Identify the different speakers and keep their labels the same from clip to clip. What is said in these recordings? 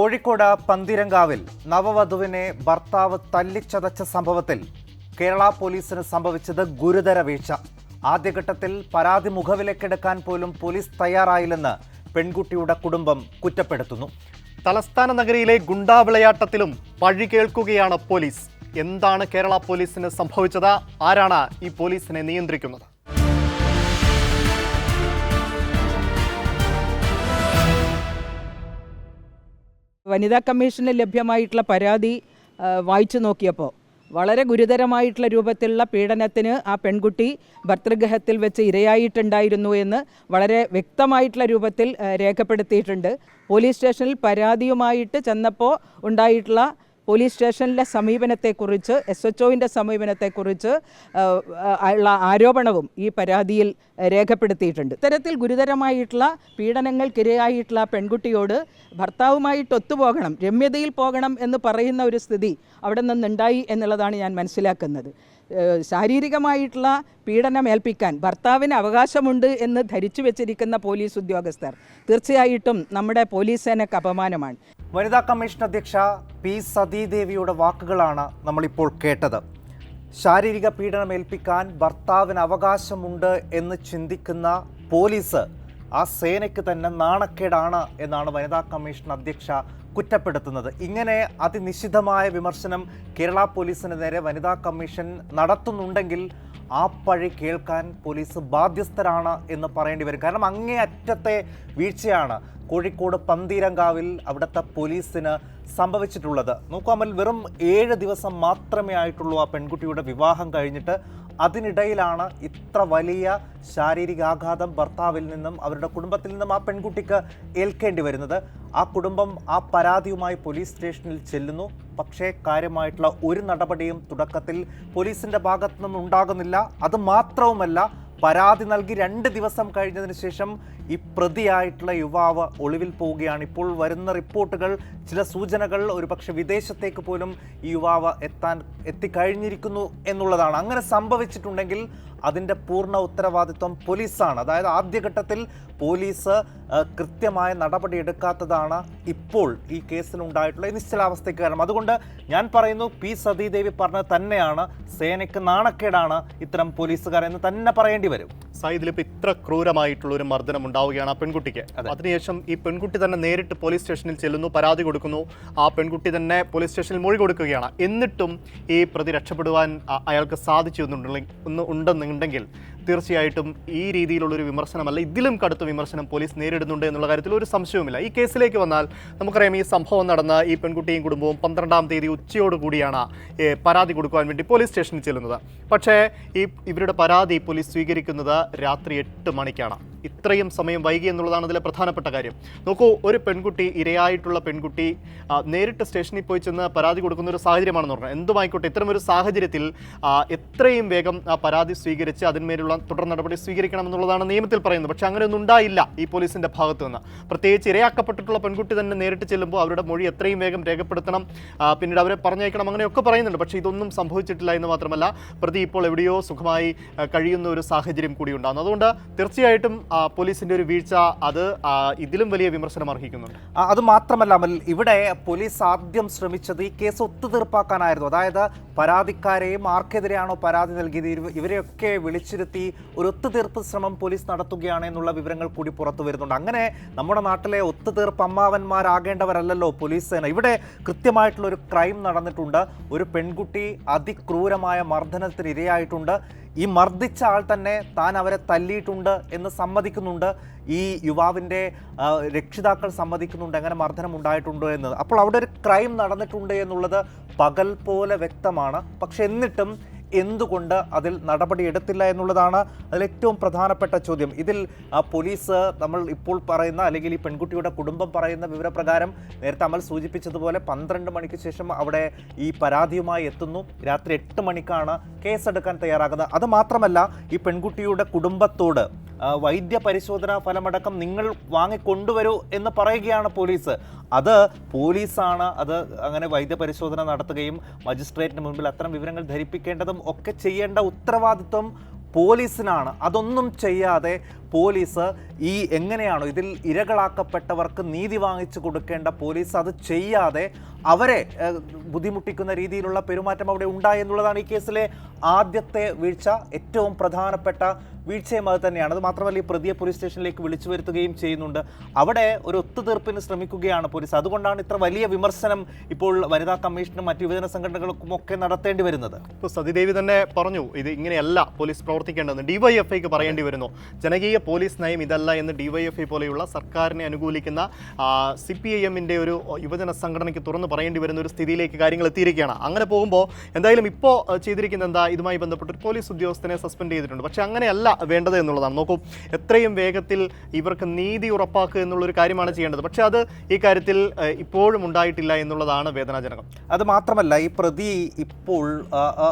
Speaker 1: കോഴിക്കോട് പന്തിരങ്കാവിൽ നവവധുവിനെ ഭർത്താവ് തല്ലിച്ചതച്ച സംഭവത്തിൽ കേരള പോലീസിന് സംഭവിച്ചത് ഗുരുതര വീഴ്ച. ആദ്യഘട്ടത്തിൽ പരാതി മുഖവിലക്കെടുക്കാൻ പോലും പോലീസ് തയ്യാറായില്ലെന്ന് പെൺകുട്ടിയുടെ കുടുംബം കുറ്റപ്പെടുത്തുന്നു.
Speaker 2: തലസ്ഥാന നഗരിയിലെ ഗുണ്ടാവിളയാട്ടത്തിലും പഴി കേൾക്കുകയാണ് പോലീസ്. എന്താണ് കേരള പോലീസിന് സംഭവിച്ചത്? ആരാണ് ഈ പോലീസിനെ നിയന്ത്രിക്കുന്നത്?
Speaker 3: വനിതാ കമ്മീഷന് ലഭ്യമായിട്ടുള്ള പരാതി വായിച്ചു നോക്കിയപ്പോൾ വളരെ ഗുരുതരമായിട്ടുള്ള രൂപത്തിലുള്ള പീഡനത്തിന് ആ പെൺകുട്ടി ഭർത്തൃഗൃഹത്തിൽ വെച്ച് ഇരയായിട്ടുണ്ടായിരുന്നു എന്ന് വളരെ വ്യക്തമായിട്ടുള്ള രൂപത്തിൽ രേഖപ്പെടുത്തിയിട്ടുണ്ട്. പോലീസ് സ്റ്റേഷനിൽ പരാതിയുമായിട്ട് ചെന്നപ്പോൾ ഉണ്ടായിട്ടുള്ള പോലീസ് സ്റ്റേഷനിലെ സമീപനത്തെക്കുറിച്ച് എസ് എച്ച് ഒവിന്റെ സമീപനത്തെക്കുറിച്ച് ഉള്ള ആരോപണവും ഈ പരാതിയിൽ രേഖപ്പെടുത്തിയിട്ടുണ്ട്. ഇത്തരത്തിൽ ഗുരുതരമായിട്ടുള്ള പീഡനങ്ങൾക്കിരയായിട്ടുള്ള പെൺകുട്ടിയോട് ഭർത്താവുമായിട്ട് ഒത്തുപോകണം രമ്യതയിൽ പോകണം എന്ന് പറയുന്ന ഒരു സ്ഥിതി അവിടെ നിന്നുണ്ടായി എന്നുള്ളതാണ് ഞാൻ മനസ്സിലാക്കുന്നത്. ശാരീരികമായിട്ടുള്ള പീഡനം ഏൽപ്പിക്കാൻ ഭർത്താവിന് അവകാശമുണ്ട് എന്ന് ധരിച്ചു വെച്ചിരിക്കുന്ന പോലീസ് ഉദ്യോഗസ്ഥർ തീർച്ചയായിട്ടും നമ്മുടെ പോലീസ് സേനയ്ക്ക് അപമാനമാണ്.
Speaker 1: വനിതാ കമ്മീഷൻ അധ്യക്ഷ പി സതീദേവിയുടെ വാക്കുകളാണ് നമ്മളിപ്പോൾ കേട്ടത്. ശാരീരിക പീഡനം ഏൽപ്പിക്കാൻ ഭർത്താവിന് അവകാശമുണ്ട് എന്ന് ചിന്തിക്കുന്ന പോലീസ് ആ സേനയ്ക്ക് തന്നെ നാണക്കേടാണ് എന്നാണ് വനിതാ കമ്മീഷൻ അധ്യക്ഷ കുറ്റപ്പെടുത്തുന്നത്. ഇങ്ങനെ അതിനിശിതമായ വിമർശനം കേരള പോലീസിന് നേരെ വനിതാ കമ്മീഷൻ നടത്തുന്നുണ്ടെങ്കിൽ ആ പഴി കേൾക്കാൻ പോലീസ് ബാധ്യസ്ഥരാണ് എന്ന് പറയേണ്ടി വരും. കാരണം അങ്ങേ അറ്റത്തെ വീഴ്ചയാണ് കോഴിക്കോട് പന്തീരങ്കാവിൽ അവിടുത്തെ പോലീസിന് സംഭവിച്ചിട്ടുള്ളത്. നോക്കാമൽ വെറും ഏഴ് ദിവസം മാത്രമേ ആയിട്ടുള്ളൂ ആ പെൺകുട്ടിയുടെ വിവാഹം കഴിഞ്ഞിട്ട് അതിനിടയിലാണ് ഇത്ര വലിയ ശാരീരികാഘാതം ഭർത്താവിൽ നിന്നും അവരുടെ കുടുംബത്തിൽ നിന്നും ആ പെൺകുട്ടിക്ക് ഏൽക്കേണ്ടി വരുന്നത്. ആ കുടുംബം ആ പരാതിയുമായി പോലീസ് സ്റ്റേഷനിൽ ചെല്ലുന്നു. പക്ഷേ കാര്യമായിട്ടുള്ള ഒരു നടപടിയും തുടക്കത്തിൽ പോലീസിന്റെ ഭാഗത്തു നിന്നും ഉണ്ടാകുന്നില്ല അത് മാത്രവുമല്ല പരാതി നൽകി രണ്ട് ദിവസം കഴിഞ്ഞതിന് ശേഷം ഈ പ്രതിയായിട്ടുള്ള യുവാവ് ഒളിവിൽ പോവുകയാണ്. ഇപ്പോൾ വരുന്ന റിപ്പോർട്ടുകൾ ചില സൂചനകൾ ഒരുപക്ഷെ വിദേശത്തേക്ക് പോലും ഈ യുവാവ് എത്താൻ എത്തിക്കഴിഞ്ഞിരിക്കുന്നു എന്നുള്ളതാണ്. അങ്ങനെ സംഭവിച്ചിട്ടുണ്ടെങ്കിൽ അതിന്റെ പൂർണ ഉത്തരവാദിത്വം പോലീസാണ്. അതായത് ആദ്യഘട്ടത്തിൽ പോലീസ് കൃത്യമായ നടപടി എടുക്കാത്തതാണ് ഇപ്പോൾ ഈ കേസിൽ ഉണ്ടായിട്ടുള്ള നിശ്ചലാവസ്ഥയ്ക്ക് കാരണം. അതുകൊണ്ട് ഞാൻ പറയുന്നു പി സതീദേവി പറഞ്ഞത് തന്നെയാണ്. സേനയ്ക്ക് നാണക്കേടാണ് ഇത്തരം പോലീസുകാരെന്ന് തന്നെ പറയേണ്ടി വരും.
Speaker 2: സൈദിൽ ഇത്ര ക്രൂരമായിട്ടുള്ള ഒരു മർദ്ദനം ഉണ്ടാവുകയാണ് ആ പെൺകുട്ടിക്ക്. അതിനുശേഷം ഈ പെൺകുട്ടി തന്നെ നേരിട്ട് പോലീസ് സ്റ്റേഷനിൽ ചെല്ലുന്നു പരാതി കൊടുക്കുന്നു. ആ പെൺകുട്ടി തന്നെ പോലീസ് സ്റ്റേഷനിൽ മൊഴി കൊടുക്കുകയാണ്. എന്നിട്ടും ഈ പ്രതി രക്ഷപ്പെടുവാൻ അയാൾക്ക് സാധിച്ചു എന്നുണ്ടെങ്കിൽ തീർച്ചയായിട്ടും ഈ രീതിയിലുള്ളൊരു വിമർശനമല്ല ഇതിലും കടുത്ത വിമർശനം പോലീസ് നേരിടുന്നുണ്ട് എന്നുള്ള കാര്യത്തിൽ ഒരു സംശയവുമില്ല. ഈ കേസിലേക്ക് വന്നാൽ നമുക്കറിയാം ഈ സംഭവം നടന്ന ഈ പെൺകുട്ടിയും കുടുംബവും പന്ത്രണ്ടാം തീയതി ഉച്ചയോടുകൂടിയാണ് കൂടിയാണ് പരാതി കൊടുക്കുവാൻ വേണ്ടി പോലീസ് സ്റ്റേഷനിൽ ചെല്ലുന്നത്. പക്ഷേ ഈ ഇവരുടെ പരാതി പോലീസ് സ്വീകരിക്കുന്നത് രാത്രി എട്ട് മണിക്കാണ്. ഇത്രയും സമയം വൈകി എന്നുള്ളതാണ് ഇതിലെ പ്രധാനപ്പെട്ട കാര്യം. നോക്കൂ ഒരു പെൺകുട്ടി ഇരയായിട്ടുള്ള പെൺകുട്ടി നേരിട്ട് സ്റ്റേഷനിൽ പോയി ചെന്ന് പരാതി കൊടുക്കുന്ന ഒരു സാഹചര്യമാണെന്ന് പറഞ്ഞു എന്തുമായിക്കോട്ടെ ഇത്തരം ഒരു സാഹചര്യത്തിൽ എത്രയും വേഗം ആ പരാതി സ്വീകരിച്ച് അതിന്മേലുള്ള തുടർ നടപടി സ്വീകരിക്കണം എന്നുള്ളതാണ് നിയമത്തിൽ പറയുന്നത്. പക്ഷേ അങ്ങനെയൊന്നും ഉണ്ടായില്ല ഈ പോലീസിന്റെ ഭാഗത്തു നിന്ന്. പ്രത്യേകിച്ച് ഇരയാക്കപ്പെട്ടിട്ടുള്ള പെൺകുട്ടി തന്നെ നേരിട്ട് ചെല്ലുമ്പോൾ അവരുടെ മൊഴി എത്രയും വേഗം രേഖപ്പെടുത്തണം പിന്നീട് അവരെ പറഞ്ഞയക്കണം അങ്ങനെയൊക്കെ പറയുന്നുണ്ട്. പക്ഷേ ഇതൊന്നും സംഭവിച്ചിട്ടില്ല എന്ന് മാത്രമല്ല പ്രതി ഇപ്പോൾ എവിടെയോ സുഖമായി കഴിയുന്ന ഒരു സാഹചര്യം കൂടി ഉണ്ടാകുന്നു അതുകൊണ്ട് തീർച്ചയായിട്ടും പോലീസിന്റെ ഒരു വീഴ്ച അത് ഇതിലും വലിയ വിമർശനം അർഹിക്കുന്നുണ്ട്.
Speaker 1: അത് മാത്രമല്ല അമൽ ഇവിടെ പോലീസ് ആദ്യം ശ്രമിച്ചത് ഈ കേസ് ഒത്തുതീർപ്പാക്കാനായിരുന്നു. അതായത് പരാതിക്കാരെയും ആർക്കെതിരെയാണോ പരാതി നൽകിയത്? ഇവരെയൊക്കെ വിളിച്ചിരുത്തി ഒരു ഒത്തുതീർപ്പ് ശ്രമം പോലീസ് നടത്തുകയാണ് എന്നുള്ള വിവരങ്ങൾ കൂടി പുറത്തു വരുന്നുണ്ട്. അങ്ങനെ നമ്മുടെ നാട്ടിലെ ഒത്തുതീർപ്പ് അമ്മാവന്മാരാകേണ്ടവരല്ലല്ലോ പോലീസ് സേന. ഇവിടെ കൃത്യമായിട്ടുള്ള ഒരു ക്രൈം നടന്നിട്ടുണ്ട്. ഒരു പെൺകുട്ടി അതിക്രൂരമായ മർദ്ദനത്തിന് ഇരയായിട്ടുണ്ട് ഈ മർദ്ദിച്ച ആൾ തന്നെ താൻ അവരെ തല്ലിയിട്ടുണ്ട് എന്ന് സമ്മതിക്കുന്നുണ്ട്? ഈ യുവാവിന്റെ രക്ഷിതാക്കൾ സമ്മതിക്കുന്നുണ്ട് എങ്ങനെ മർദ്ദനം ഉണ്ടായിട്ടുണ്ടോ എന്ന്. അപ്പോൾ അവിടെ ഒരു ക്രൈം നടന്നിട്ടുണ്ട് എന്നുള്ളത് പകൽ പോലെ വ്യക്തമാണ്. പക്ഷെ എന്നിട്ടും എന്തുകൊണ്ട് അതിൽ നടപടി എടുത്തില്ല എന്നുള്ളതാണ് അതിലേറ്റവും പ്രധാനപ്പെട്ട ചോദ്യം. ഇതിൽ പോലീസ് നമ്മൾ ഇപ്പോൾ പറയുന്ന അല്ലെങ്കിൽ ഈ പെൺകുട്ടിയുടെ കുടുംബം പറയുന്ന വിവരപ്രകാരം നേരത്തെ അമൽ സൂചിപ്പിച്ചതുപോലെ പന്ത്രണ്ട് മണിക്ക് ശേഷം അവിടെ ഈ പരാതിയുമായി എത്തുന്നു. രാത്രി എട്ട് മണിക്കാണ് കേസെടുക്കാൻ തയ്യാറാകുന്നത്. അത് മാത്രമല്ല ഈ പെൺകുട്ടിയുടെ കുടുംബത്തോട് വൈദ്യ പരിശോധനാ ഫലമടക്കം നിങ്ങൾ വാങ്ങിക്കൊണ്ടുവരൂ എന്ന് പറയുകയാണ് പോലീസ്. അത് പോലീസാണ് അത് അങ്ങനെ വൈദ്യ പരിശോധന നടത്തുകയും മജിസ്ട്രേറ്റിന് മുമ്പിൽ അത്തരം വിവരങ്ങൾ ധരിപ്പിക്കേണ്ടതും ഒക്കെ ചെയ്യേണ്ട ഉത്തരവാദിത്വം പോലീസിനാണ്. അതൊന്നും ചെയ്യാതെ പോലീസ് ഈ എങ്ങനെയാണോ ഇതിൽ ഇരകളാക്കപ്പെട്ടവർക്ക് നീതി വാങ്ങിച്ചു കൊടുക്കേണ്ട പോലീസ് അത് ചെയ്യാതെ അവരെ ബുദ്ധിമുട്ടിക്കുന്ന രീതിയിലുള്ള പെരുമാറ്റം അവിടെ ഉണ്ടായി എന്നുള്ളതാണ് ഈ കേസിലെ ആദ്യത്തെ വീഴ്ച. ഏറ്റവും പ്രധാനപ്പെട്ട വീഴ്ചയും അത് തന്നെയാണ്. അത് മാത്രമല്ല ഈ പ്രതിയെ പോലീസ് സ്റ്റേഷനിലേക്ക് വിളിച്ചു വരുത്തുകയും ചെയ്യുന്നുണ്ട്. അവിടെ ഒരു ഒത്തുതീർപ്പിന് ശ്രമിക്കുകയാണ് പോലീസ് അതുകൊണ്ടാണ് ഇത്ര വലിയ വിമർശനം ഇപ്പോൾ വനിതാ കമ്മീഷനും മറ്റ് യുവജന സംഘടനകൾക്കും ഒക്കെ നടത്തേണ്ടി വരുന്നത്.
Speaker 2: ഇപ്പോൾ സതിദേവി തന്നെ പറഞ്ഞു ഇത് ഇങ്ങനെയല്ല പോലീസ് പ്രവർത്തിക്കേണ്ടതെന്ന്. ഡിവൈഎഫ്ഐക്ക് പറയേണ്ടി വരുന്നു. ജനകീയ പോലീസ് നയം ഇതല്ല എന്ന് ഡിവൈഎഫ്ഐ പോലെയുള്ള സർക്കാരിനെ അനുകൂലിക്കുന്ന സി പി ഐ എമ്മിന്റെ ഒരു യുവജന സംഘടനയ്ക്ക് തുറന്നു പറയേണ്ടി വരുന്ന ഒരു സ്ഥിതിയിലേക്ക് കാര്യങ്ങൾ എത്തിയിരിക്കുകയാണ്. അങ്ങനെ പോകുമ്പോൾ എന്തായാലും ഇപ്പോൾ ചെയ്തിരിക്കുന്ന എന്താ? ഇതുമായി ബന്ധപ്പെട്ട് ഒരു പോലീസ് ഉദ്യോഗസ്ഥനെ സസ്പെൻഡ് ചെയ്തിട്ടുണ്ട്. പക്ഷേ അങ്ങനെയല്ല. വേണ്ടത് എന്നുള്ളതാണ്. നോക്കൂ എത്രയും വേഗത്തിൽ ഇവർക്ക് നീതി ഉറപ്പാക്കുക എന്നുള്ളൊരു കാര്യമാണ് ചെയ്യേണ്ടത്. പക്ഷേ അത് ഈ കാര്യത്തിൽ ഇപ്പോഴും ഉണ്ടായിട്ടില്ല എന്നുള്ളതാണ് വേദനാജനകം.
Speaker 1: അത് മാത്രമല്ല ഈ പ്രതി ഇപ്പോൾ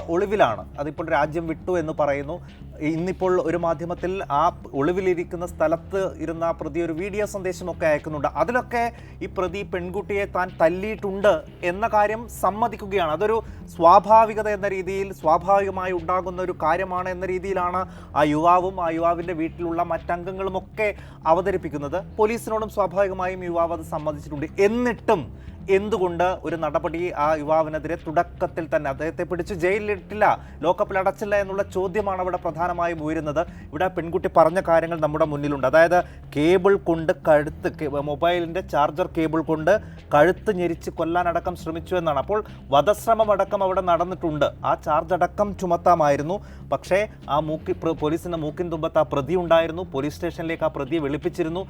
Speaker 1: ഒളിവിലാണ്. അതിപ്പോൾ രാജ്യം വിട്ടു എന്ന് പറയുന്നു. ഇന്നിപ്പോൾ ഒരു മാധ്യമത്തിൽ ആ ഒളിവിലിരിക്കുന്ന സ്ഥലത്ത് ഇരുന്ന ആ പ്രതി ഒരു വീഡിയോ സന്ദേശമൊക്കെ അയക്കുന്നുണ്ട്. അതിലൊക്കെ ഈ പ്രതി പെൺകുട്ടിയെ താൻ തല്ലിയിട്ടുണ്ട് എന്ന കാര്യം സമ്മതിക്കുകയാണ്. അതൊരു സ്വാഭാവികത എന്ന രീതിയിൽ സ്വാഭാവികമായി ഉണ്ടാകുന്ന ഒരു കാര്യമാണ് എന്ന രീതിയിലാണ് ആ യുവാവും ആ യുവാവിന്റെ വീട്ടിലുള്ള മറ്റംഗങ്ങളുമൊക്കെ അവതരിപ്പിക്കുന്നത്. പോലീസിനോടും സ്വാഭാവികമായും യുവാവ് അത് സമ്മതിച്ചിട്ടുണ്ട്. എന്നിട്ടും എന്തുകൊണ്ട് ഒരു നടപടി ആ യുവാവിനെതിരെ തുടക്കത്തിൽ തന്നെ അദ്ദേഹത്തെ പിടിച്ച് ജയിലിലിട്ടില്ല ലോക്കപ്പിൽ അടച്ചില്ല എന്നുള്ള ചോദ്യമാണ് അവിടെ പ്രധാനമായും ഉയരുന്നത്. ഇവിടെ പെൺകുട്ടി പറഞ്ഞ കാര്യങ്ങൾ നമ്മുടെ മുന്നിലുണ്ട്. അതായത് കേബിൾ കൊണ്ട് കഴുത്ത് മൊബൈലിന്റെ ചാർജർ കേബിൾ കൊണ്ട് കഴുത്ത് ഞെരിച്ച് കൊല്ലാനടക്കം ശ്രമിച്ചു എന്നാണ്. അപ്പോൾ വധശ്രമം അടക്കം അവിടെ നടന്നിട്ടുണ്ട്. ആ ചാർജ് അടക്കം ചുമത്താമായിരുന്നു. പക്ഷേ ആ മൂക്കി പോലീസിന്റെ മൂക്കിൻ തുമ്പത്ത് ആ പ്രതി ഉണ്ടായിരുന്നു. പോലീസ് സ്റ്റേഷനിലേക്ക് ആ പ്രതിയെ വെളുപ്പിച്ചിരുന്നു.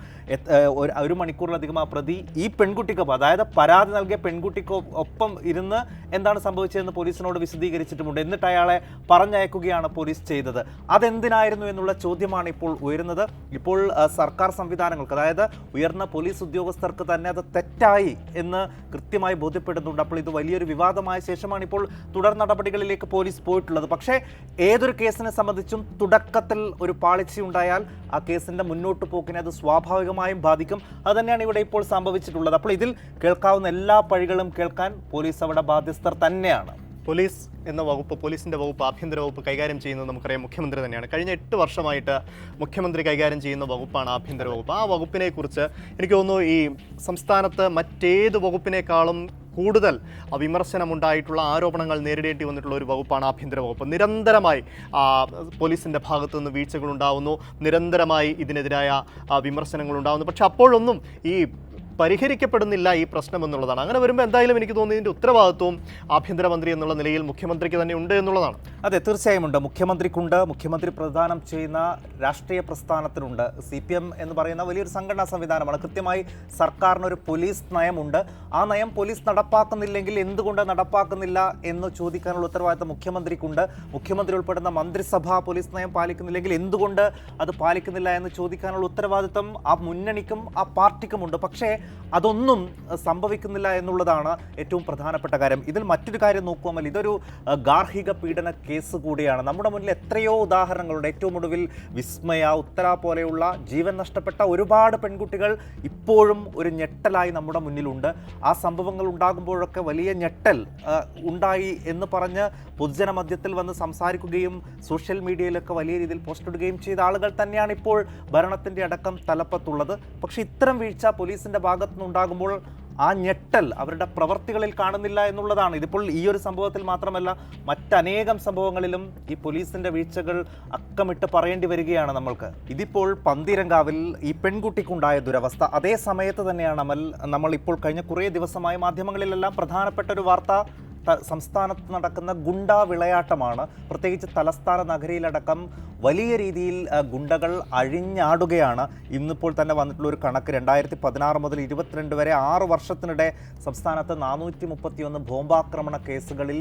Speaker 1: ഒരു മണിക്കൂറിലധികം ആ പ്രതി ഈ പെൺകുട്ടിക്കൊപ്പം അതായത് പരാതി നൽകിയ പെൺകുട്ടിക്ക് ഒപ്പം ഇരുന്ന് എന്താണ് സംഭവിച്ചതെന്ന് പോലീസിനോട് വിശദീകരിച്ചിട്ടുമുണ്ട്. എന്നിട്ട് അയാളെ പറഞ്ഞയക്കുകയാണ് പോലീസ് ചെയ്തത്. അതെന്തിനായിരുന്നു എന്നുള്ള ചോദ്യമാണ് ഇപ്പോൾ ഉയരുന്നത്. ഇപ്പോൾ സർക്കാർ സംവിധാനങ്ങൾക്ക് അതായത് ഉയർന്ന പോലീസ് ഉദ്യോഗസ്ഥർക്ക് തന്നെ അത് തെറ്റായി എന്ന് കൃത്യമായി ബോധ്യപ്പെടുന്നുണ്ട്. അപ്പോൾ ഇത് വലിയൊരു വിവാദമായ ശേഷമാണ് ഇപ്പോൾ തുടർ നടപടികളിലേക്ക് പോലീസ് പോയിട്ടുള്ളത്. പക്ഷേ ഏതൊരു കേസിനെ സംബന്ധിച്ചും തുടക്കത്തിൽ ഒരു പാളിച്ചയുണ്ടായാൽ ആ കേസിന്റെ മുന്നോട്ട് പോക്കിനെ അത് സ്വാഭാവികമായും ബാധിക്കും. അതുതന്നെയാണ് ഇവിടെ ഇപ്പോൾ സംഭവിച്ചിട്ടുള്ളത്. അപ്പോൾ ഇതിൽ കേൾക്കാവുന്ന എല്ലാ പഴികളും കേൾക്കാൻ പോലീസ് അവിടെ ബാധ്യസ്ഥർ തന്നെയാണ്.
Speaker 2: പോലീസ് എന്ന വകുപ്പ് പോലീസിന്റെ വകുപ്പ് ആഭ്യന്തര വകുപ്പ് കൈകാര്യം ചെയ്യുന്നത് നമുക്കറിയാം മുഖ്യമന്ത്രി തന്നെയാണ്. കഴിഞ്ഞ എട്ട് വർഷമായിട്ട് മുഖ്യമന്ത്രി കൈകാര്യം ചെയ്യുന്ന വകുപ്പാണ് ആഭ്യന്തര വകുപ്പ്. ആ വകുപ്പിനെ കുറിച്ച് എനിക്ക് തോന്നുന്നു ഈ സംസ്ഥാനത്ത് മറ്റേത് വകുപ്പിനേക്കാളും കൂടുതൽ വിമർശനമുണ്ടായിട്ടുള്ള ആരോപണങ്ങൾ നേരിടേണ്ടി വന്നിട്ടുള്ള ഒരു വകുപ്പാണ് ആഭ്യന്തര വകുപ്പ്. നിരന്തരമായി പോലീസിന്റെ ഭാഗത്തു നിന്ന് വീഴ്ചകളുണ്ടാവുന്നു. നിരന്തരമായി ഇതിനെതിരായ വിമർശനങ്ങൾ ഉണ്ടാവുന്നു പക്ഷെ അപ്പോഴൊന്നും ഈ പരിഹരിക്കപ്പെടുന്നില്ല ഈ പ്രശ്നം എന്നുള്ളതാണ്. അങ്ങനെ വരുമ്പോൾ എന്തായാലും എനിക്ക് തോന്നുന്നു ഇതിന്റെ ഉത്തരവാദിത്വം ആഭ്യന്തരമന്ത്രി എന്നുള്ള നിലയിൽ മുഖ്യമന്ത്രിക്ക് തന്നെ ഉണ്ട് എന്നുള്ളതാണ്.
Speaker 1: അതെ തീർച്ചയായും ഉണ്ട്. മുഖ്യമന്ത്രിക്കുണ്ട്. മുഖ്യമന്ത്രി പ്രദാനം ചെയ്യുന്ന രാഷ്ട്രീയ പ്രസ്ഥാനത്തിനുണ്ട്. സി പി എം എന്ന് പറയുന്ന വലിയൊരു സംഘടനാ സംവിധാനമാണ്. കൃത്യമായി സർക്കാരിന് ഒരു പോലീസ് നയമുണ്ട്. ആ നയം പോലീസ് നടപ്പാക്കുന്നില്ലെങ്കിൽ എന്തുകൊണ്ട് നടപ്പാക്കുന്നില്ല എന്ന് ചോദിക്കാനുള്ള ഉത്തരവാദിത്തം മുഖ്യമന്ത്രിക്കുണ്ട്. മുഖ്യമന്ത്രി ഉൾപ്പെടുന്ന മന്ത്രിസഭ പോലീസ് നയം പാലിക്കുന്നില്ലെങ്കിൽ എന്തുകൊണ്ട് അത് പാലിക്കുന്നില്ല എന്ന് ചോദിക്കാനുള്ള ഉത്തരവാദിത്തം ആ മുന്നണിക്കും ആ പാർട്ടിക്കുമുണ്ട്. പക്ഷേ അതൊന്നും സംഭവിക്കുന്നില്ല എന്നുള്ളതാണ് ഏറ്റവും പ്രധാനപ്പെട്ട കാര്യം. ഇതിൽ മറ്റൊരു കാര്യം നോക്കുമ്പോൾ ഇതൊരു ഗാർഹിക പീഡന കേസ് കൂടിയാണ്. നമ്മുടെ മുന്നിൽ എത്രയോ ഉദാഹരണങ്ങളുണ്ട്. ഏറ്റവും ഒടുവിൽ വിസ്മയ ഉത്തര പോലെയുള്ള ജീവൻ നഷ്ടപ്പെട്ട ഒരുപാട് പെൺകുട്ടികൾ ഇപ്പോഴും ഒരു ഞെട്ടലായി നമ്മുടെ മുന്നിലുണ്ട്. ആ സംഭവങ്ങൾ ഉണ്ടാകുമ്പോഴൊക്കെ വലിയ ഞെട്ടൽ ഉണ്ടായി എന്ന് പറഞ്ഞ് പൊതുജന മധ്യത്തിൽ വന്ന് സംസാരിക്കുകയും സോഷ്യൽ മീഡിയയിലൊക്കെ വലിയ രീതിയിൽ പോസ്റ്റ് ഇടുകയും ചെയ്ത ആളുകൾ തന്നെയാണ് ഇപ്പോൾ ഭരണത്തിന്റെ അടക്കം തലപ്പത്തുള്ളത്. പക്ഷേ ഇത്തരം വീഴ്ച പോലീസിന്റെ ഭാഗത്തു നിന്നുണ്ടാകുമ്പോൾ ആ ഞെട്ടൽ അവരുടെ പ്രവർത്തികളിൽ കാണുന്നില്ല എന്നുള്ളതാണ്. ഇതിപ്പോൾ ഈ ഒരു സംഭവത്തിൽ മാത്രമല്ല മറ്റനേകം സംഭവങ്ങളിലും ഈ പോലീസിന്റെ വീഴ്ചകൾ അക്കമിട്ട് പറയേണ്ടി വരികയാണ് നമ്മൾക്ക്. ഇതിപ്പോൾ പന്തിരങ്കാവിൽ ഈ പെൺകുട്ടിക്കുണ്ടായ ദുരവസ്ഥ. അതേ സമയത്ത് തന്നെയാണ് അമൽ നമ്മൾ ഇപ്പോൾ കഴിഞ്ഞ കുറേ ദിവസമായി മാധ്യമങ്ങളിലെല്ലാം പ്രധാനപ്പെട്ട ഒരു വാർത്ത സംസ്ഥാനത്ത് നടക്കുന്ന ഗുണ്ടാ വിളയാട്ടമാണ്. പ്രത്യേകിച്ച് തലസ്ഥാന നഗരിയിലടക്കം വലിയ രീതിയിൽ ഗുണ്ടകൾ അഴിഞ്ഞാടുകയാണ്. ഇന്നിപ്പോൾ തന്നെ വന്നിട്ടുള്ള ഒരു കണക്ക് രണ്ടായിരത്തി പതിനാറ് മുതൽ ഇരുപത്തിരണ്ട് വരെ ആറ് വർഷത്തിനിടെ സംസ്ഥാനത്ത് നാനൂറ്റി മുപ്പത്തിയൊന്ന് ബോംബാക്രമണ കേസുകളിൽ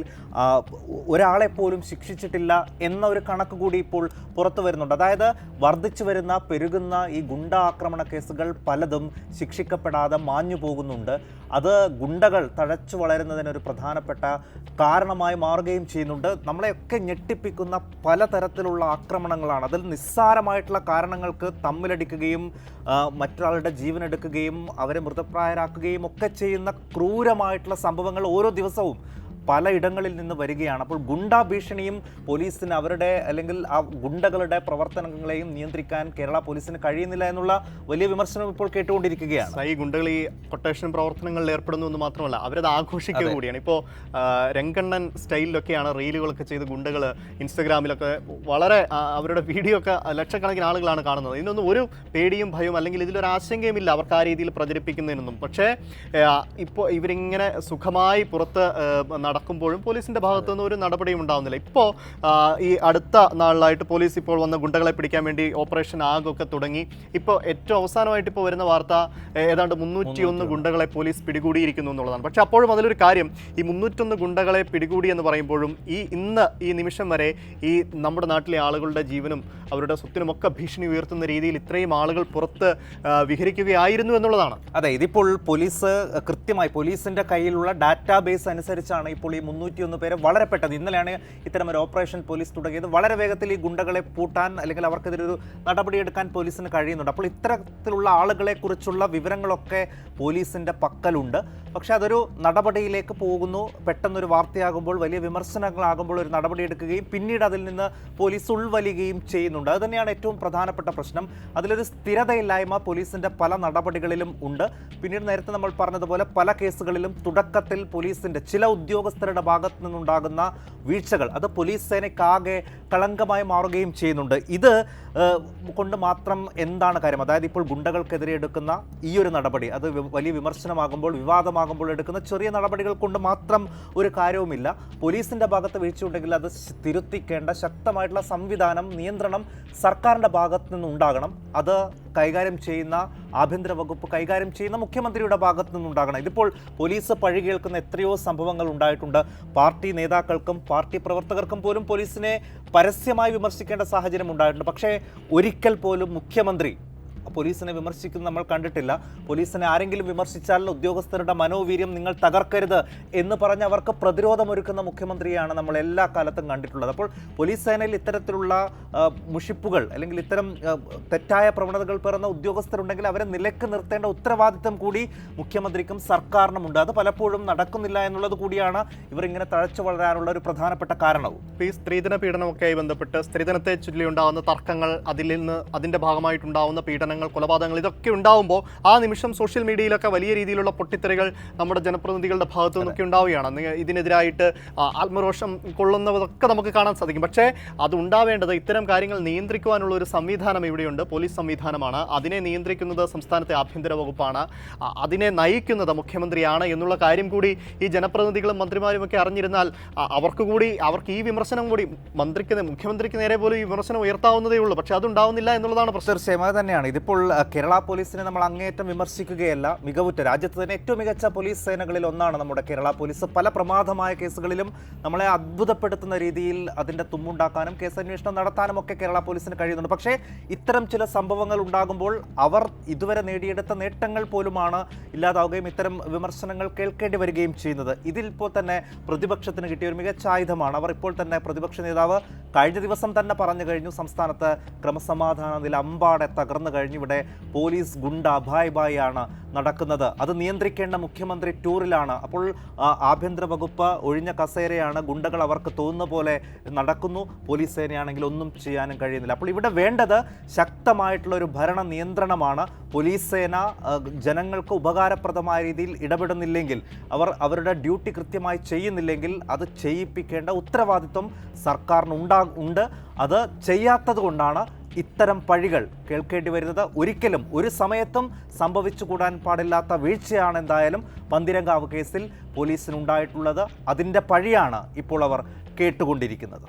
Speaker 1: ഒരാളെ പോലും ശിക്ഷിച്ചിട്ടില്ല എന്ന ഒരു കണക്ക് കൂടി ഇപ്പോൾ പുറത്തു വരുന്നുണ്ട്. അതായത് വർദ്ധിച്ചു വരുന്ന പെരുകുന്ന ഈ ഗുണ്ട ആക്രമണ കേസുകൾ പലതും ശിക്ഷിക്കപ്പെടാതെ മാഞ്ഞു പോകുന്നുണ്ട് അത് ഗുണ്ടകൾ തഴച്ചു വളരുന്നതിനൊരു പ്രധാനപ്പെട്ട കാരണമായി മാറുകയും ചെയ്യുന്നുണ്ട്. നമ്മളെയൊക്കെ ഞെട്ടിപ്പിക്കുന്ന പലതരത്തിലുള്ള ആക്രമണങ്ങളാണ്. അതിൽ നിസ്സാരമായിട്ടുള്ള കാരണങ്ങൾക്ക് തമ്മിലടിക്കുകയും മറ്റൊരാളുടെ ജീവൻ എടുക്കുകയും അവരെ മൃതപ്രായരാക്കുകയും ഒക്കെ ചെയ്യുന്ന ക്രൂരമായിട്ടുള്ള സംഭവങ്ങൾ ഓരോ ദിവസവും പലയിടങ്ങളിൽ നിന്ന് വരികയാണ്. അപ്പോൾ ഗുണ്ടാ ഭീഷണിയും പോലീസിന് അവരുടെ അല്ലെങ്കിൽ ആ ഗുണ്ടകളുടെ പ്രവർത്തനങ്ങളെയും നിയന്ത്രിക്കാൻ കേരള പോലീസിന് കഴിയുന്നില്ല എന്നുള്ള വലിയ വിമർശനം ഇപ്പോൾ കേട്ടുകൊണ്ടിരിക്കുകയാണ്.
Speaker 2: ഈ ഗുണ്ടകൾ ഈ കൊട്ടേഷൻ പ്രവർത്തനങ്ങളിൽ ഏർപ്പെടുന്നു എന്ന് മാത്രമല്ല അവരത് ആഘോഷിക്കുക കൂടിയാണ്. ഇപ്പോൾ രംഗണ്ണൻ സ്റ്റൈലിലൊക്കെയാണ് റീലുകളൊക്കെ ചെയ്ത് ഗുണ്ടകൾ ഇൻസ്റ്റഗ്രാമിലൊക്കെ വളരെ അവരുടെ വീഡിയോ ഒക്കെ ലക്ഷക്കണക്കിന് ആളുകളാണ് കാണുന്നത്. ഇതിനൊന്നും ഒരു പേടിയും ഭയവും അല്ലെങ്കിൽ ഇതിലൊരു ആശങ്കയുമില്ല അവർക്ക് ആ രീതിയിൽ പ്രചരിപ്പിക്കുന്നതിനൊന്നും. പക്ഷേ ഇപ്പോൾ ഇവരിങ്ങനെ സുഖമായി പുറത്ത് ആ, നടക്കുമ്പോഴും പോലീസിന്റെ ഭാഗത്തു നിന്ന് ഒരു നടപടിയും ഉണ്ടാവുന്നില്ല. ഇപ്പോൾ ഈ അടുത്ത നാളിലായിട്ട് പോലീസ് ഇപ്പോൾ വന്ന ഗുണ്ടകളെ പിടിക്കാൻ വേണ്ടി ഓപ്പറേഷൻ ആഗൊക്കെ തുടങ്ങി. ഇപ്പോൾ ഏറ്റവും അവസാനമായിട്ട് ഇപ്പോൾ വരുന്ന വാർത്ത ഏതാണ്ട് മുന്നൂറ്റി ഒന്ന് ഗുണ്ടകളെ പോലീസ് പിടികൂടിയിരിക്കുന്നു എന്നുള്ളതാണ്. പക്ഷേ അപ്പോഴും അതിലൊരു കാര്യം ഈ മുന്നൂറ്റൊന്ന് ഗുണ്ടകളെ പിടികൂടി എന്ന് പറയുമ്പോഴും ഈ ഇന്ന് ഈ നിമിഷം വരെ ഈ നമ്മുടെ നാട്ടിലെ ആളുകളുടെ ജീവനും അവരുടെ സ്വത്തിനുമൊക്കെ ഭീഷണി ഉയർത്തുന്ന രീതിയിൽ ഇത്രയും ആളുകൾ പുറത്ത് വിഹരിക്കുകയായിരുന്നു എന്നുള്ളതാണ്.
Speaker 1: അതെ ഇതിപ്പോൾ പോലീസ് കൃത്യമായി പോലീസിന്റെ കയ്യിലുള്ള ഡാറ്റാബേസ് അനുസരിച്ചാണ് ഇപ്പോൾ ഈ മുന്നൂറ്റിയൊന്ന് പേരെ വളരെ പെട്ടെന്ന് ഇന്നലെയാണ് ഇത്തരം ഒരു ഓപ്പറേഷൻ പോലീസ് തുടങ്ങിയത്. വളരെ വേഗത്തിൽ ഈ ഗുണ്ടകളെ പൂട്ടാൻ അല്ലെങ്കിൽ അവർക്കെതിരെ ഒരു നടപടിയെടുക്കാൻ പോലീസിന് കഴിയുന്നുണ്ട്. അപ്പോൾ ഇത്തരത്തിലുള്ള ആളുകളെ കുറിച്ചുള്ള വിവരങ്ങളൊക്കെ പോലീസിന്റെ പക്കലുണ്ട്. പക്ഷെ അതൊരു നടപടിയിലേക്ക് പോകുന്നു. പെട്ടെന്നൊരു വാർത്തയാകുമ്പോൾ വലിയ വിമർശനങ്ങളാകുമ്പോൾ ഒരു നടപടിയെടുക്കുകയും പിന്നീട് അതിൽ നിന്ന് പോലീസ് ഉൾവലിയുകയും ചെയ്യുന്നുണ്ട്. അത് തന്നെയാണ് ഏറ്റവും പ്രധാനപ്പെട്ട പ്രശ്നം. അതിലൊരു സ്ഥിരതയില്ലായ്മ പോലീസിന്റെ പല നടപടികളിലും ഉണ്ട്. പിന്നീട് നേരത്തെ നമ്മൾ പറഞ്ഞതുപോലെ പല കേസുകളിലും തുടക്കത്തിൽ പോലീസിന്റെ ചില ഉദ്യോഗസ്ഥരുടെ ഭാഗത്തു നിന്നുണ്ടാകുന്ന വീഴ്ചകൾ അത് പോലീസ് സേനയ്ക്കാകെ കളങ്കമായി മാറുകയും ചെയ്യുന്നുണ്ട്. ഇത് കൊണ്ട് മാത്രം എന്താണ് കാര്യം? അതായത് ഇപ്പോൾ ഗുണ്ടകൾക്കെതിരെ എടുക്കുന്ന ഈ ഒരു നടപടി അത് വലിയ വിമർശനമാകുമ്പോൾ വിവാദമാകുമ്പോൾ എടുക്കുന്ന ചെറിയ നടപടികൾ കൊണ്ട് മാത്രം ഒരു കാര്യവുമില്ല. പോലീസിന്റെ ഭാഗത്ത് വീഴ്ചയുണ്ടെങ്കിൽ അത് തിരുത്തിക്കേണ്ട ശക്തമായിട്ടുള്ള സംവിധാനം നിയന്ത്രണം സർക്കാരിന്റെ ഭാഗത്ത് നിന്നുണ്ടാകണം. അത് കൈകാര്യം ചെയ്യുന്ന ആഭ്യന്തര വകുപ്പ് കൈകാര്യം ചെയ്യുന്ന മുഖ്യമന്ത്രിയുടെ ഭാഗത്തു നിന്നുണ്ടാകണം. ഇതിപ്പോൾ പോലീസ് പഴി കേൾക്കുന്ന എത്രയോ സംഭവങ്ങൾ ഉണ്ടായിട്ടുണ്ട്. പാർട്ടി നേതാക്കൾക്കും പാർട്ടി പ്രവർത്തകർക്കും പോലും പോലീസിനെ പരസ്യമായി വിമർശിക്കേണ്ട സാഹചര്യം ഉണ്ടായിട്ടുണ്ട്. പക്ഷേ ഒരിക്കൽ പോലും മുഖ്യമന്ത്രി പോലീസിനെ വിമർശിക്കുന്നത് നമ്മൾ കണ്ടിട്ടില്ല. പോലീസിനെ ആരെങ്കിലും വിമർശിച്ചാൽ ഉദ്യോഗസ്ഥരുടെ മനോവീര്യം നിങ്ങൾ തകർക്കരുത് എന്ന് പറഞ്ഞ് അവർക്ക് പ്രതിരോധമൊരുക്കുന്ന മുഖ്യമന്ത്രിയാണ് നമ്മൾ എല്ലാ കാലത്തും കണ്ടിട്ടുള്ളത്. അപ്പോൾ പോലീസ് സേനയിൽ ഇത്തരത്തിലുള്ള മുഷിപ്പുകൾ അല്ലെങ്കിൽ ഇത്തരം തെറ്റായ പ്രവണതകൾ പിറന്ന ഉദ്യോഗസ്ഥരുണ്ടെങ്കിൽ അവരെ നിലയ്ക്ക് നിർത്തേണ്ട ഉത്തരവാദിത്തം കൂടി മുഖ്യമന്ത്രിക്കും സർക്കാരിനുമുണ്ട്. അത് പലപ്പോഴും നടക്കുന്നില്ല എന്നുള്ളത് കൂടിയാണ് ഇവർ ഇങ്ങനെ തഴച്ചു വളരാനുള്ള ഒരു പ്രധാനപ്പെട്ട കാരണവും.
Speaker 2: ഈ സ്ത്രീധന പീഡനമൊക്കെയായി ബന്ധപ്പെട്ട് സ്ത്രീധനത്തെ ചൊല്ലി ഉണ്ടാകുന്ന തർക്കങ്ങൾ അതിൽ നിന്ന് അതിന്റെ ഭാഗമായിട്ടുണ്ടാകുന്ന പീഡനങ്ങൾ കൊലപാതകങ്ങൾ ഇതൊക്കെ ഉണ്ടാവുമ്പോൾ ആ നിമിഷം സോഷ്യൽ മീഡിയയിലൊക്കെ വലിയ രീതിയിലുള്ള പൊട്ടിത്തെറികൾ നമ്മുടെ ജനപ്രതിനിധികളുടെ ഭാഗത്തു നിന്നൊക്കെ ഉണ്ടാവുകയാണ്. ഇതിനെതിരായിട്ട് ആത്മരോഷം കൊള്ളുന്നതൊക്കെ നമുക്ക് കാണാൻ സാധിക്കും. പക്ഷേ അത് ഉണ്ടാവേണ്ടത് ഇത്തരം കാര്യങ്ങൾ നിയന്ത്രിക്കുവാനുള്ള ഒരു സംവിധാനം ഇവിടെയുണ്ട്. പോലീസ് സംവിധാനമാണ്. അതിനെ നിയന്ത്രിക്കുന്നത് സംസ്ഥാനത്തെ ആഭ്യന്തര വകുപ്പാണ്. അതിനെ നയിക്കുന്നത് മുഖ്യമന്ത്രിയാണ് എന്നുള്ള കാര്യം കൂടി ഈ ജനപ്രതിനിധികളും മന്ത്രിമാരും ഒക്കെ അറിഞ്ഞിരുന്നാൽ അവർക്ക് കൂടി അവർക്ക് ഈ വിമർശനം കൂടി മന്ത്രിക്ക് മുഖ്യമന്ത്രിക്ക് നേരെ പോലും ഈ വിമർശനം ഉയർത്താവുന്നതേ ഉള്ളൂ. പക്ഷേ അതുണ്ടാവുന്നില്ല എന്നുള്ളതാണ് പ്രശ്നം.
Speaker 1: തീർച്ചയായും. അത് തന്നെയാണ്. ഇതിപ്പോൾ അഹ്, കേരള പോലീസിനെ നമ്മൾ അങ്ങേയറ്റം വിമർശിക്കുകയല്ല മികവുറ്റ രാജ്യത്ത് തന്നെ ഏറ്റവും മികച്ച പോലീസ് സേനകളിൽ ഒന്നാണ് നമ്മുടെ കേരള പോലീസ്. പല പ്രമാദമായ കേസുകളിലും നമ്മളെ അത്ഭുതപ്പെടുത്തുന്ന രീതിയിൽ അതിന്റെ തുമ്മുണ്ടാക്കാനും കേസന്വേഷണം നടത്താനും ഒക്കെ കേരള പോലീസിന് കഴിയുന്നുണ്ട്. പക്ഷേ ഇത്തരം ചില സംഭവങ്ങൾ ഉണ്ടാകുമ്പോൾ അവർ ഇതുവരെ നേടിയെടുത്ത നേട്ടങ്ങൾ പോലുമാണ് ഇല്ലാതാവുകയും ഇത്തരം വിമർശനങ്ങൾ കേൾക്കേണ്ടി വരികയും ചെയ്യുന്നത്. ഇതിൽ ഇപ്പോൾ തന്നെ പ്രതിപക്ഷത്തിന് കിട്ടിയ ഒരു മികച്ച ആയുധമാണ്. അവർ ഇപ്പോൾ തന്നെ പ്രതിപക്ഷ നേതാവ് കഴിഞ്ഞ ദിവസം തന്നെ പറഞ്ഞു കഴിഞ്ഞു സംസ്ഥാനത്ത് ക്രമസമാധാന നില അമ്പാടെ തകർന്നു കഴിഞ്ഞു. ഇവിടെ പോലീസ് ഗുണ്ട അഭായഭായാണ് നടക്കുന്നത്. അത് നിയന്ത്രിക്കേണ്ട മുഖ്യമന്ത്രി ടൂറിലാണ്. അപ്പോൾ ആഭ്യന്തര വകുപ്പ് ഒഴിഞ്ഞ കസേരയാണ് ഗുണ്ടകൾ അവർക്ക് തോന്നുന്ന പോലെ നടക്കുന്നു. പോലീസ് സേനയാണെങ്കിൽ ഒന്നും ചെയ്യാനും കഴിയുന്നില്ല. അപ്പോൾ ഇവിടെ വേണ്ടത് ശക്തമായിട്ടുള്ള ഒരു ഭരണ നിയന്ത്രണമാണ്. പോലീസ് സേന ജനങ്ങൾക്ക് ഉപകാരപ്രദമായ രീതിയിൽ ഇടപെടുന്നില്ലെങ്കിൽ അവർ അവരുടെ ഡ്യൂട്ടി കൃത്യമായി ചെയ്യുന്നില്ലെങ്കിൽ അത് ചെയ്യിപ്പിക്കേണ്ട ഉത്തരവാദിത്വം സർക്കാരിന് ഉണ്ടാ ഉണ്ട്. അത് ചെയ്യാത്തത് കൊണ്ടാണ് ഇത്തരം പഴികൾ കേൾക്കേണ്ടി വരുന്നത് ഒരിക്കലും ഒരു സമയത്തും സംഭവിച്ചു കൂടാൻ പാടില്ലാത്ത വീഴ്ചയാണ് എന്തായാലും പന്തിരങ്കാവ് കേസിൽ പോലീസിനുണ്ടായിട്ടുള്ളത്. അതിന്റെ പഴിയാണ് ഇപ്പോൾ അവർ കേട്ടുകൊണ്ടിരിക്കുന്നത്.